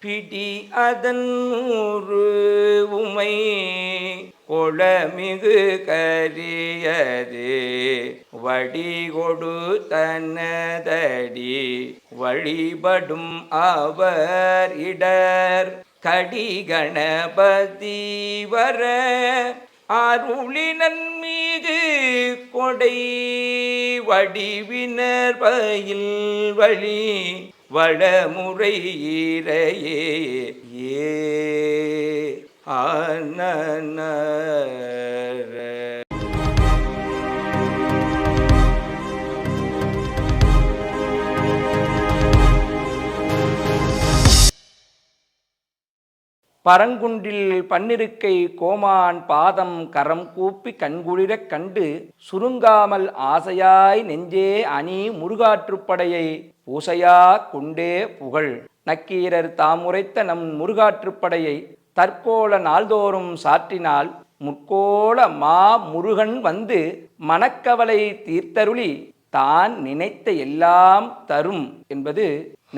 பிடி அதன் ஊரு உமை கொளமிகு கரியது. வடிகொடு தன்னதடி வழிபடும் அவர் இடர். கடிகணபதி வர அருளினன் மீது கொடை வடிவினர் பயில் வழி வளமுறை இறையே ஏ ஆன பரங்குன்றில் பன்னிருக்கை கோமான் பாதம் கரம் கூப்பி கண்குளிரக் கண்டு சுருங்காமல் ஆசையாய் நெஞ்சே அணி முருகாற்றுப்படையை பூசையா கொண்டே புகழ். நக்கீரர் தாமுரைத்த நம் முருகாற்றுப்படையை தற்கோல நாள்தோறும் சாற்றினால் முற்கோல மா முருகன் வந்து மனக்கவலை தீர்த்தருளி தான் நினைத்த எல்லாம் தரும் என்பது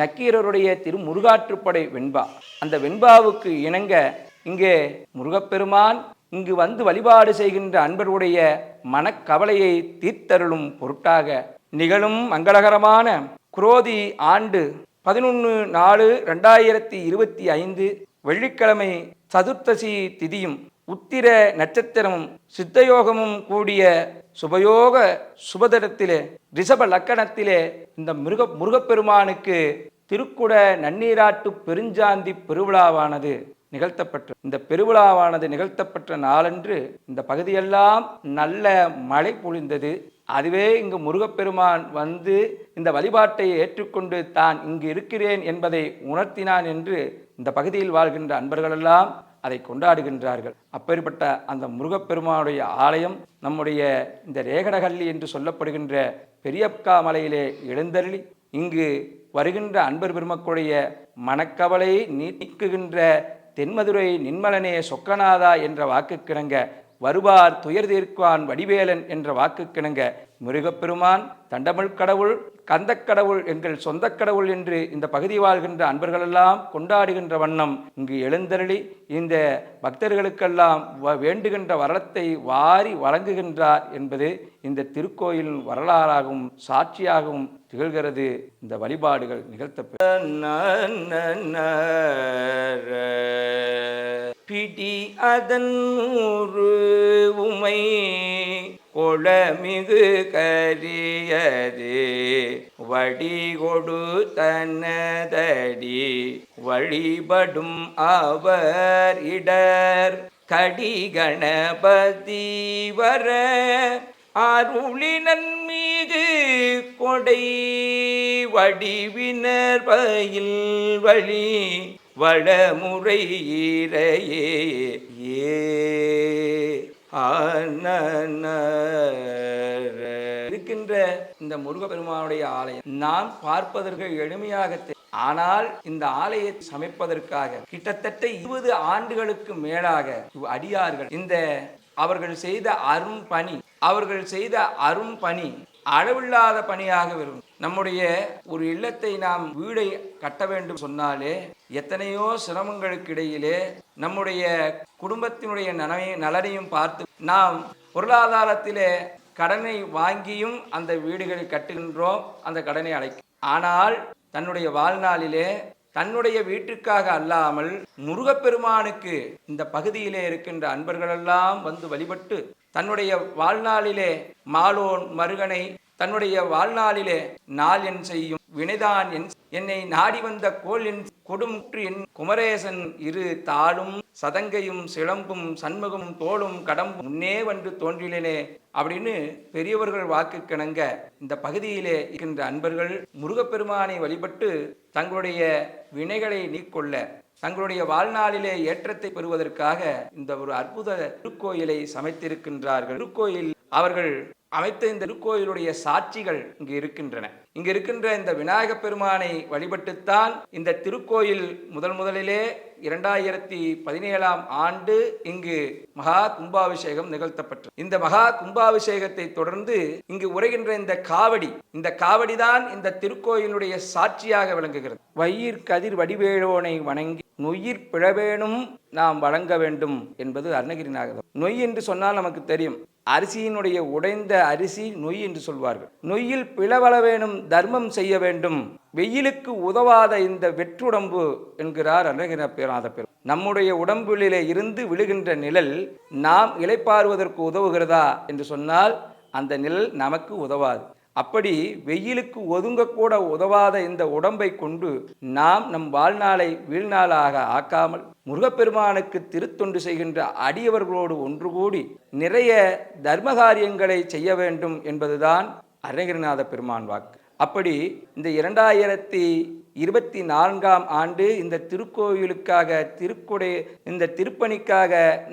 நக்கீரருடைய திரு முருகாற்றுப்படை வெண்பா. அந்த வெண்பாவுக்கு இணங்க இங்கே முருகப்பெருமான் இங்கு வந்து வழிபாடு செய்கின்ற அன்பருடைய மனக்கவலையை தீர்த்தருளும் பொருட்டாக. நிகழும் மங்களகரமான குரோதி ஆண்டு பதினொன்று நாலு ரெண்டாயிரத்தி இருபத்தி ஐந்து வெள்ளிக்கிழமை சதுர்த்தசி திதியும் உத்திர நட்சத்திரமும் சித்தயோகமும் கூடிய சுபயோக சுபதரத்திலே ரிஷப லக்கணத்திலே இந்த மிருக முருகப்பெருமானுக்கு திருக்குட நன்னீராட்டு பெருஞ்சாந்தி பெருவிழாவானது நிகழ்த்தப்பட்டது இந்த பெருவிழாவானது நிகழ்த்தப்பட்ட நாளன்று இந்த பகுதியெல்லாம் நல்ல மழை பொழிந்தது. அதுவே இங்கு முருகப்பெருமான் வந்து இந்த வழிபாட்டை ஏற்றுக்கொண்டு தான் இங்கு இருக்கிறேன் என்பதை உணர்த்தினான் என்று இந்த பகுதியில் வாழ்கின்ற அன்பர்களெல்லாம் அதை கொண்டாடுகின்றார்கள். அப்பேற்பட்ட அந்த முருகப்பெருமானுடைய ஆலயம் நம்முடைய இந்த ரேகடகல்லி என்று சொல்லப்படுகின்ற பெரியப்கா மலையிலே எழுந்தருளி இங்கு வருகின்ற அன்பர் பெருமக்களுடைய மனக்கவலை நீக்குகின்ற தென்மதுரை நின்மலனே சொக்கநாதா என்ற வாக்கு கிணங்க வருவார் துயர் தீர்க்குவான் வடிவேலன் என்ற வாக்கு கிணங்க முருகப்பெருமான் தண்டமிழ் கடவுள் கந்தக்கடவுள் எங்கள் சொந்தக் கடவுள் என்று இந்த பகுதி வாழ்கின்ற அன்பர்களெல்லாம் கொண்டாடுகின்ற வண்ணம் இங்கு எழுந்தருளி இந்த பக்தர்களுக்கெல்லாம் வ- வேண்டுகின்ற வரத்தை வாரி வழங்குகின்றார் என்பது இந்த திருக்கோயில் வரலாறாகவும் சாட்சியாகவும் திகழ்கிறது. இந்த வழிபாடுகள் நிகழ்த்த பிடி அதன் உமை குளமிகு கரியது வடிகொடு தன்னதடி வழிபடும் அவர் இடர் கடிகணபதி வர அருளினன் மீது கொடை வடிவினர் பயில் வழி வளமுறை இறையே ஏ ஆன இந்த முருகப்பெருமானுடைய ஆலயம் நாம் பார்ப்பதற்கு எளிமையாக ஆனால் இந்த ஆலயத்தை சமைப்பதற்காக கிட்டத்தட்ட இருபது ஆண்டுகளுக்கு மேலாக அடியார்கள் இந்த அவர்கள் செய்த அரும் பணி அவர்கள் செய்த அரும் பணி அளவில்லாத பணியாக வரும் நம்முடைய ஒரு இல்லத்தை நாம் வீடை கட்ட வேண்டும் சொன்னாலே எத்தனையோ சிரமங்களுக்கு இடையிலே நம்முடைய குடும்பத்தினுடைய நலனையும் நலனையும் பார்த்து நாம் பொருளாதாரத்திலே கடனை வாங்கியும் அந்த வீடுகளை கட்டுகின்றோம் அந்த கடனை அடைக்கும் ஆனால் தன்னுடைய வாழ்நாளிலே தன்னுடைய வீட்டுக்காக அல்லாமல் முருகப்பெருமானுக்கு இந்த பகுதியிலே இருக்கின்ற அன்பர்களெல்லாம் வந்து வழிபட்டு தன்னுடைய வாழ்நாளிலே மாலோன் மருகனை தன்னுடைய வாழ்நாளிலே நாள் என் செய்யும் வினைதான் என் என்னை நாடி வந்த கோல் என் கொடுமுற்று என் குமரேசன் இரு தாளும் சதங்கையும் சிலம்பும் சண்முகமும் தோளும் கடம்பும் முன்னே வந்து தோன்றிலேனே அப்படின்னு பெரியவர்கள் வாக்கு கிணங்க இந்த பகுதியிலே இருக்கின்ற அன்பர்கள் முருகப்பெருமானை வழிபட்டு தங்களுடைய வினைகளை நீக்கொள்ள தங்களுடைய வாழ்நாளிலே ஏற்றத்தை பெறுவதற்காக இந்த ஒரு அற்புத திருக்கோயிலை சமைத்திருக்கின்றார்கள். திருக்கோயில் அவர்கள் அமைத்த இந்த திருக்கோயிலுடைய சாட்சிகள் இங்கு இருக்கின்றன. இங்கு இருக்கின்ற இந்த விநாயகப் பெருமானை வழிபட்டுத்தான் இந்த திருக்கோயில் முதல் முதலிலே இரண்டாயிரத்தி பதினேழாம் ஆண்டு இங்கு மகா கும்பாபிஷேகம் நிகழ்த்தப்பட்டது. இந்த மகா கும்பாபிஷேகத்தை தொடர்ந்து இங்கு உரைகின்ற இந்த காவடி இந்த காவடி தான் இந்த திருக்கோயிலுடைய சாட்சியாக விளங்குகிறது. வயிற் கதிர் வடிவேலோனை வணங்கி நொயிர் பிழவேனும் நாம் வழங்க வேண்டும் என்பது அருணகிரிநாதர். நொய் என்று சொன்னால் நமக்கு தெரியும். அரிசியினுடைய உடைந்த அரிசி நொய் என்று சொல்வார்கள். நொய்யில் பிளவள வேணும் தர்மம் செய்ய வேண்டும். வெயிலுக்கு உதவாத இந்த வெற்றுடம்பு என்கிறார் அருணகிரிநாத பெரும் நம்முடைய உடம்பிலே இருந்து விழுகின்ற நிழல் நாம் இலைப்பாறுவதற்கு உதவுகிறதா என்று சொன்னால் அந்த நிழல் நமக்கு உதவாது. அப்படி வெயிலுக்கு ஒதுங்கக்கூட உதவாத இந்த உடம்பை கொண்டு நாம் நம் வாழ்நாளை வீழ்நாளாக ஆக்காமல் முருகப்பெருமானுக்கு திருத்தொண்டு செய்கின்ற அடியவர்களோடு ஒன்று கூடி நிறைய தர்ம காரியங்களை செய்ய வேண்டும் என்பதுதான் அரங்கநாத பெருமான் வாக்கு. அப்படி இந்த இரண்டாயிரத்தி இருபத்தி நான்காம் ஆண்டு இந்த திருக்கோயிலுக்காக திருக்குடை இந்த திருப்பணிக்காக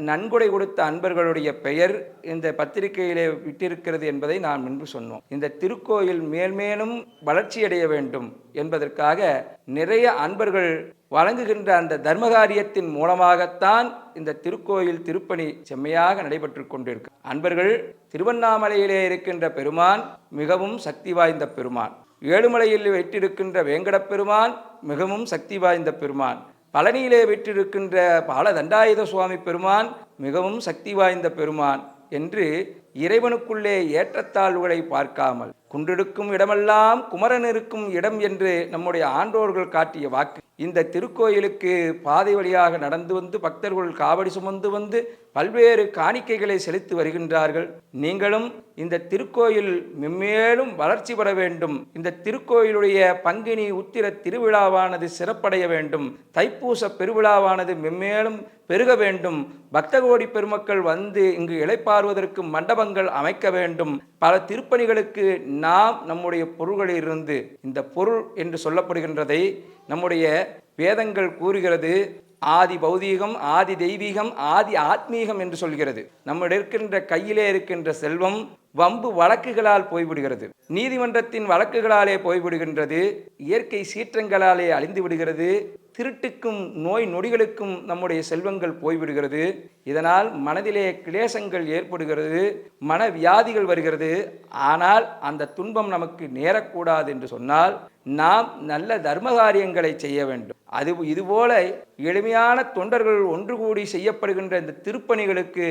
நன்கொடை கொடுத்த அன்பர்களுடைய பெயர் இந்த பத்திரிகையிலே விட்டிருக்கிறது என்பதை நான் முன்பு சொன்னோம். இந்த திருக்கோயில் மேல்மேலும் வளர்ச்சியடைய வேண்டும் என்பதற்காக நிறைய அன்பர்கள் வழங்குகின்ற அந்த தர்மகாரியத்தின் மூலமாகத்தான் இந்த திருக்கோயில் திருப்பணி செம்மையாக நடைபெற்று கொண்டிருக்கு. அன்பர்கள் திருவண்ணாமலையிலே இருக்கின்ற பெருமான் மிகவும் சக்தி வாய்ந்த பெருமான். ஏழுமலையில் வெற்றிருக்கின்ற வேங்கடப் பெருமான் மிகவும் சக்தி வாய்ந்த பெருமான். பழனியிலே வெற்றிருக்கின்ற பாலதண்டாயுத சுவாமி பெருமான் மிகவும் சக்தி வாய்ந்த பெருமான் என்று இறைவனுக்குள்ளே ஏற்றத்தாழ்வுகளை பார்க்காமல் குன்றெடுக்கும் இடமெல்லாம் குமரன் இருக்கும் இடம் என்று நம்முடைய ஆண்டோர்கள் காட்டிய வாக்கு. இந்த திருக்கோயிலுக்கு பாதை வழியாக நடந்து வந்து பக்தர்கள் காவடி சுமந்து வந்து பல்வேறு காணிக்கைகளை செலுத்தி வருகின்றார்கள். நீங்களும் இந்த திருக்கோயில் மென்மேலும் வளர்ச்சி பெற வேண்டும். இந்த திருக்கோயிலுடைய பங்கினி உத்திர திருவிழாவானது சிறப்படைய வேண்டும். தைப்பூச பெருவிழாவானது மென்மேலும் பெருக வேண்டும். பக்தகோடி பெருமக்கள் வந்து இங்கு இளைப்பாறுவதற்கு மண்டபங்கள் அமைக்க வேண்டும். பல திருப்பணிகளுக்கு நாம் நம்முடைய பொருள்களிலிருந்து இந்த பொருள் என்று சொல்லப்படுகின்றதை நம்முடைய வேதங்கள் கூறுகிறது. ஆதி பௌதீகம் ஆதி தெய்வீகம் ஆதி ஆத்மீகம் என்று சொல்கிறது. நம்ம இருக்கின்ற கையிலே இருக்கின்ற செல்வம் வம்பு வழக்குகளால் போய்விடுகிறது. நீதிமன்றத்தின் வழக்குகளாலே போய்விடுகின்றது. இயற்கை சீற்றங்களாலே அழிந்து விடுகிறது. திருட்டுக்கும் நோய் நொடிகளுக்கும் நம்முடைய செல்வங்கள் போய்விடுகிறது. இதனால் மனதிலே கிளேசங்கள் ஏற்படுகிறது. மன வியாதிகள் வருகிறது. ஆனால் அந்த துன்பம் நமக்கு நேரக்கூடாது என்று சொன்னால் நாம் நல்ல தர்ம காரியங்களை செய்ய வேண்டும். அது இதுபோல எளிமையான தொண்டர்கள் ஒன்று கூடி செய்யப்படுகின்ற இந்த திருப்பணிகளுக்கு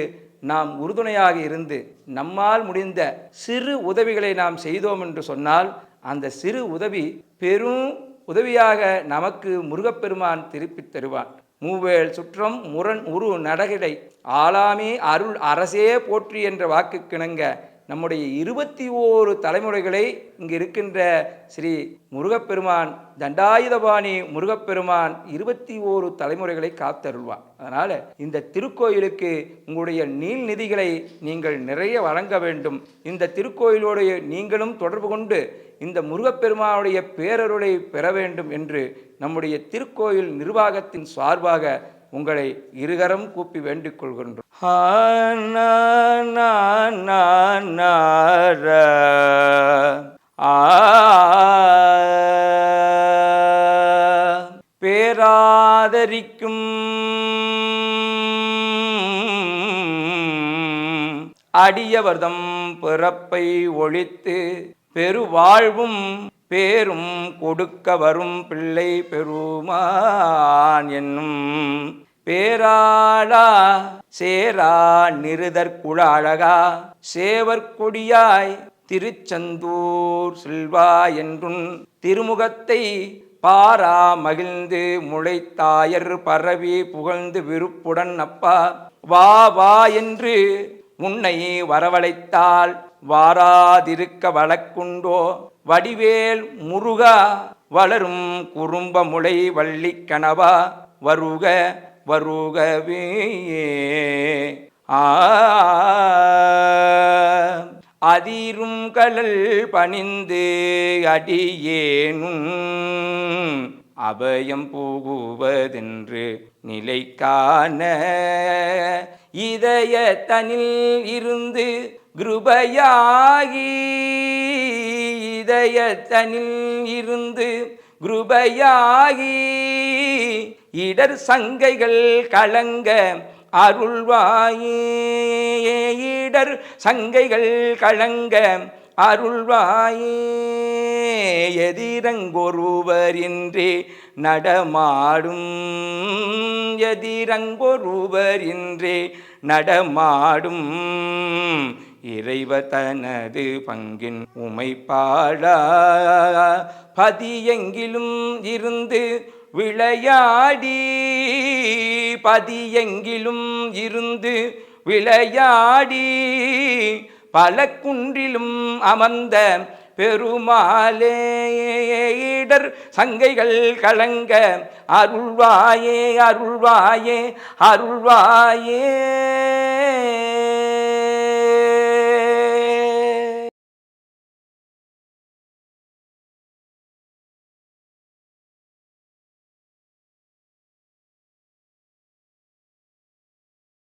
நாம் உறுதுணையாக இருந்து நம்மால் முடிந்த இந்த சிறு உதவிகளை நாம் செய்தோம் என்று சொன்னால் அந்த சிறு உதவி பெரும் உதவியாக நமக்கு முருகப்பெருமான் திருப்பித் தருவான். மூவேல் சுற்றம் முரண் உரு நடகிடை ஆளாமே அருள் அரசே போற்றி என்ற வாக்கு கிணங்க நம்முடைய இருபத்தி ஓரு தலைமுறைகளை இங்கு இருக்கின்ற ஸ்ரீ முருகப்பெருமான் தண்டாயுதபாணி முருகப்பெருமான் இருபத்தி ஓரு தலைமுறைகளை காத்தருள்வான் அதனால் இந்த திருக்கோயிலுக்கு உங்களுடைய நீள் நிதிகளை நீங்கள் நிறைய வழங்க வேண்டும். இந்த திருக்கோயிலோடைய நீங்களும் தொடர்பு கொண்டு இந்த முருகப்பெருமானுடைய பேரருளை பெற வேண்டும் என்று நம்முடைய திருக்கோயில் நிர்வாகத்தின் சார்பாக உங்களை இருகரம் கூப்பி வேண்டிக் கொள்கின்றோம். ஆ, பேராதரிக்கும் அடியவர்தம் பிறப்பை ஒழித்து பெருவாழ்வும் பேரும் கொடுக்க வரும் பிள்ளை பெருமான் என்னும் பேராளா சேரா நிருதற்குழாழகா சேவற்கொடியாய் திருச்செந்தூர் செல்வா என்றும் திருமுகத்தை பாரா மகிழ்ந்து முளைத்தாயர் பரவி புகழ்ந்து விருப்புடன் அப்பா வா வா என்று உன்னை வரவழைத்தால் வாராதிருக்க வழக்குண்டோ வடிவேல் முருகா வளரும் குறும்ப முளை வள்ளி கனவா வருக வருகவே ஆ. அதிரும் கலல் பணிந்து அடியேனும். அபயம் போகுவதென்று நிலை காண இதய தனில் இருந்து கிருபையாகி. தனில் இருந்து கிருபையாகி. இடர் சங்கைகள் கலங்க அருள்வாயே. இடர் சங்கைகள் கலங்க அருள்வாயே. எதிரங்கொருவரின்றி நடமாடும். எதிரங்கொருவரின்றி நடமாடும். இறைவ தனது பங்கின் உமைப்பாடா. பதியெங்கிலும் இருந்து விளையாடி பதியெங்கிலும் இருந்து விளையாடி பல குன்றிலும் அமர்ந்த பெருமாளே இடர் சங்கைகள் கலங்க அருள்வாயே அருள்வாயே அருள்வாயே